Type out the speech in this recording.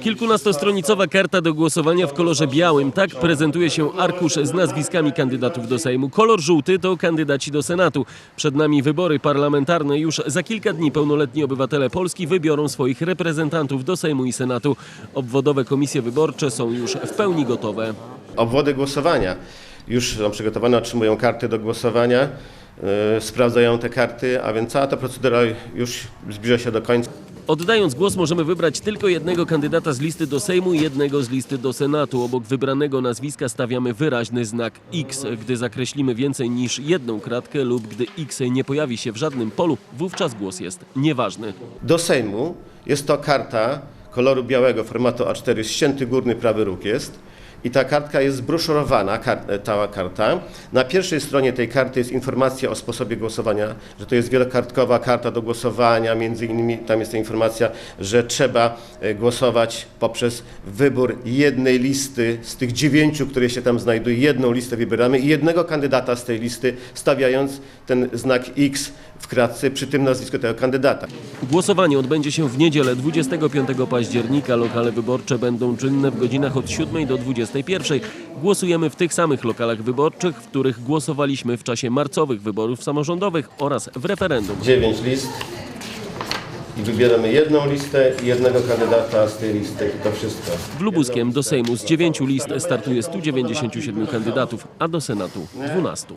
Kilkunastostronicowa karta do głosowania w kolorze białym. Tak prezentuje się arkusz z nazwiskami kandydatów do Sejmu. Kolor żółty to kandydaci do Senatu. Przed nami wybory parlamentarne. Już za kilka dni pełnoletni obywatele Polski wybiorą swoich reprezentantów do Sejmu i Senatu. Obwodowe komisje wyborcze są już w pełni gotowe. obwody głosowania już są przygotowane, otrzymują karty do głosowania, yy, sprawdzają te karty, a więc cała ta procedura już zbliża się do końca. Oddając głos możemy wybrać tylko jednego kandydata z listy do Sejmu i jednego z listy do Senatu. Obok wybranego nazwiska stawiamy wyraźny znak X. Gdy zakreślimy więcej niż jedną kratkę lub gdy X nie pojawi się w żadnym polu, wówczas głos jest nieważny. Do Sejmu jest to karta koloru białego formatu A4, ścięty górny prawy róg jest. I ta kartka jest zbroszorowana, kar, ta karta. Na pierwszej stronie tej karty jest informacja o sposobie głosowania, że to jest wielokartkowa karta do głosowania. Między innymi tam jest ta informacja, że trzeba e, głosować poprzez wybór jednej listy z tych dziewięciu, które się tam znajdują. Jedną listę wybieramy i jednego kandydata z tej listy, stawiając ten znak X w kratce przy tym nazwisku tego kandydata. Głosowanie odbędzie się w niedzielę 25 października. Lokale wyborcze będą czynne w godzinach od 7 do 21. Głosujemy w tych samych lokalach wyborczych, w których głosowaliśmy w czasie marcowych wyborów samorządowych oraz w referendum. dziewięć list i wybieramy jedną listę i jednego kandydata z tej listy i to wszystko. W Lubuskiem do Sejmu z dziewięciu list startuje 197 kandydatów, a do Senatu 12.